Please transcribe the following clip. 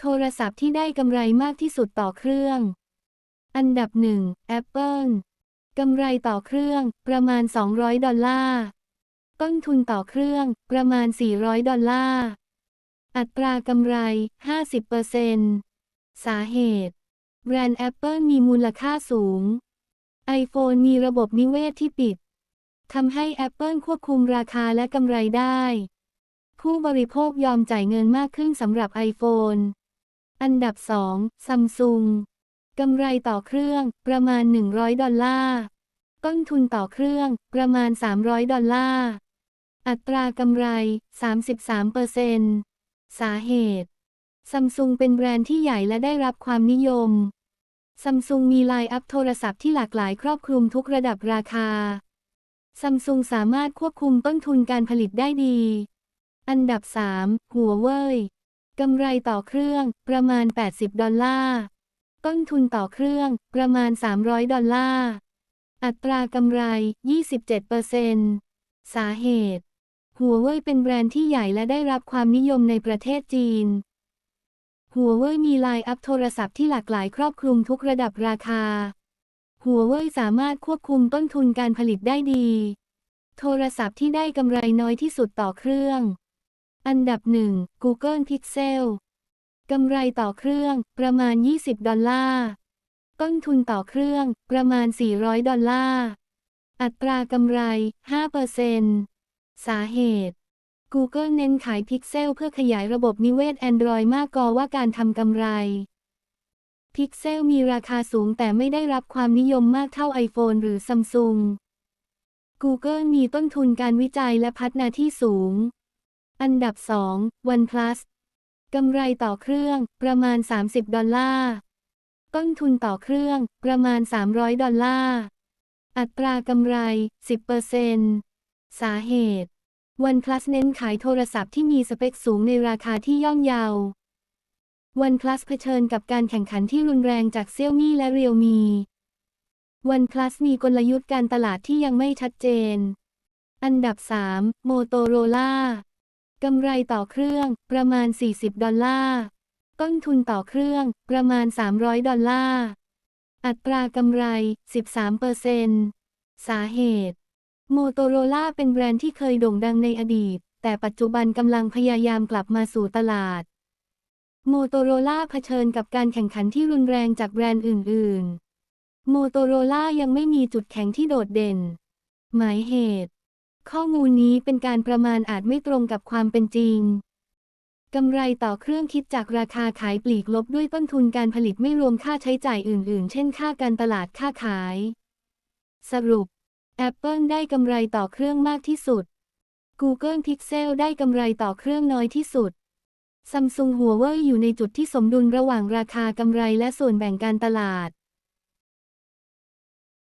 โทรศัพท์ที่ได้กำไรมากที่สุดต่อเครื่อง อันดับหนึ่ง Apple กำไรต่อเครื่องประมาณ 200 ดอลลาร์ ต้นทุนต่อเครื่องประมาณ 400 ดอลลาร์ อัตรากำไร 50%สาเหตุ แบรนด์ Apple มีมูลค่าสูง iPhone มีระบบนิเวศที่ปิดทำให้ Apple ควบคุมราคาและกำไรได้ ผู้บริโภคยอมจ่ายเงินมากขึ้นสำหรับ iPhone อันดับ2 Samsung กำไรต่อเครื่องประมาณ 100 ดอลลาร์ ต้นทุนต่อเครื่องประมาณ 300 ดอลลาร์ อัตรากำไร 33%สาเหตุ ซัมซุงเป็นแบรนด์ที่ใหญ่และได้รับความนิยม ซัมซุงมีไลน์อัพโทรศัพท์ที่หลากหลายครอบคลุมทุกระดับราคา ซัมซุงสามารถควบคุมต้นทุนการผลิตได้ดี อันดับ 3 หัวเว่ย กำไรต่อเครื่อง ประมาณ 80 ดอลลาร์ ต้นทุนต่อเครื่อง ประมาณ 300 ดอลลาร์ อัตรากำไร 27%สาเหตุ หัวเว่ยเป็นแบรนด์ที่ใหญ่และได้รับความนิยมในประเทศจีน หัวเว่ยมีไลน์อัพโทรศัพท์ที่หลากหลายครอบคลุมทุกระดับราคา หัวเว่ยสามารถควบคุมต้นทุนการผลิตได้ดี โทรศัพท์ที่ได้กำไรน้อยที่สุดต่อเครื่อง อันดับหนึ่ง Google Pixel กำไรต่อเครื่องประมาณ 20 ดอลลาร์ ต้นทุนต่อเครื่องประมาณ 400 ดอลลาร์ อัตรากำไร 5%สาเหตุ Google เน้นขาย Pixel เพื่อขยายระบบนิเวศ Android มากกว่าการทำกำไร Pixel มีราคาสูงแต่ไม่ได้รับความนิยมมากเท่า iPhone หรือ Samsung Google มีต้นทุนการวิจัยและพัฒนาที่สูง อันดับ 2 OnePlus กำไรต่อเครื่องประมาณ 30 ดอลลาร์ ต้นทุนต่อเครื่องประมาณ 300 ดอลลาร์ อัตรากำไร 10%สาเหตุ OnePlus เน้นขายโทรศัพท์ที่มีสเปคสูงในราคาที่ย่อมเยา OnePlus เผชิญกับการแข่งขันที่รุนแรงจาก Xiaomi และ Realme OnePlus มีกลยุทธ์การตลาดที่ยังไม่ชัดเจน อันดับ3 Motorola กำไรต่อเครื่องประมาณ 40 ดอลลาร์ ต้นทุนต่อเครื่องประมาณ 300 ดอลลาร์ อัตรากำไร 13%สาเหตุ โมโตโรล่าเป็นแบรนด์ที่เคยโด่งดังในอดีต แต่ปัจจุบันกำลังพยายามกลับมาสู่ตลาด โมโตโรล่าเผชิญกับการแข่งขันที่รุนแรงจากแบรนด์อื่น ๆ โมโตโรล่ายังไม่มีจุดแข็งที่โดดเด่น หมายเหตุ ข้อมูลนี้เป็นการประมาณอาจไม่ตรงกับความเป็นจริง กำไรต่อเครื่องคิดจากราคาขายปลีกลบด้วยต้นทุนการผลิตไม่รวมค่าใช้จ่ายอื่น ๆ เช่นค่าการตลาดค่าขาย สรุป Apple ได้กำไรต่อเครื่องมากที่สุด Google Pixel ได้กำไรต่อเครื่องน้อยที่สุด Samsung Huawei อยู่ในจุดที่สมดุลระหว่างราคากำไรและส่วนแบ่งการตลาด